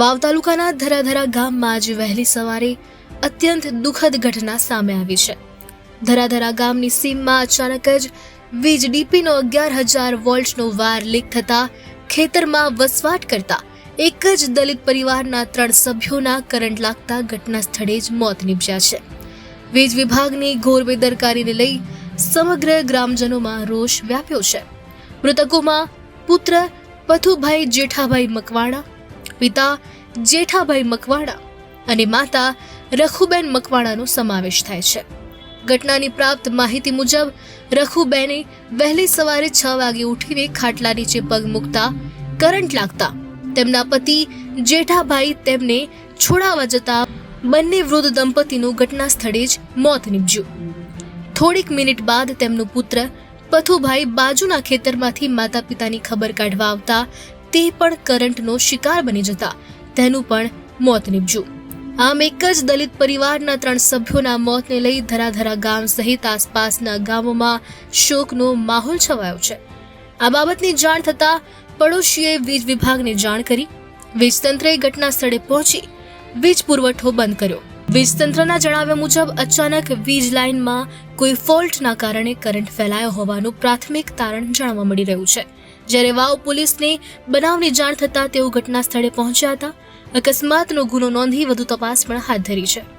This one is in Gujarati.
વાવ તાલુકાના ધરાધરા ગામમાં આજે વહેલી સવારે અત્યંત દુઃખદ ઘટના સામે આવી છે. ધરાધરા ગામની સીમમાં અચાનક જ વીજ ડીપીનો અગિયાર હજાર વોલ્ટનો વાયર લીક થતા ખેતરમાં વસવાટ કરતા એક જ દલિત પરિવારના ત્રણ સભ્યોના કરંટ લાગતા ઘટના સ્થળે જ મોત નીપજ્યા છે. વીજ વિભાગની ઘોર બેદરકારીને લઈ સમગ્ર ગ્રામજનોમાં રોષ વ્યાપ્યો છે. મૃતકોમાં પુત્ર પથુભાઈ જેઠાભાઈ મકવાણા પિતા જેઠાભાઈ મકવાણા અને માતા રખુબેન મકવાણાનો સમાવેશ થાય છે. ઘટનાની પ્રાપ્ત માહિતી મુજબ, રખુબેને વહેલી સવારે છ વાગે ઉઠીને ખાટલા નીચે પગ મૂકતા કરંટ લાગતા તેમના પતિ જેઠાભાઈ તેમને છોડાવવા જતા બંને વૃદ્ધ દંપતીનું ઘટના સ્થળે જ મોત નીપજ્યું. થોડીક મિનિટ બાદ તેમનો પુત્ર પથુભાઈ બાજુના ખેતરમાંથી માતા પિતાની ખબર કાઢવા આવતા તે પણ કરંટનો શિકાર બની જતા તેનું પણ મોત નીપજ્યું. આમ એક જ દલિત પરિવારના ત્રણ સભ્યોના મોતને લઈ ધરાધરા ગામ સહિત આસપાસના ગામોમાં શોકનો માહોલ છવાયો છે. આ બાબતની જાણ થતાં પડોશીએ વીજ વિભાગને જાણ કરી, વીજતંત્રએ ઘટના સ્થળે પહોંચી વીજ પુરવઠો બંધ કર્યો. વીજતંત્રના જણાવ્યા મુજબ, અચાનક વીજ લાઇનમાં કોઈ ફોલ્ટના કારણે કરંટ ફેલાયો હોવાનું પ્રાથમિક તારણ જાણવા મળી રહ્યું છે. જ્યારે વાવ પોલીસને બનાવની જાણ થતાં તેઓ ઘટના સ્થળે પહોંચ્યા હતા. અકસ્માતનો ગુનો નોંધી વધુ તપાસ પણ હાથ ધરી છે.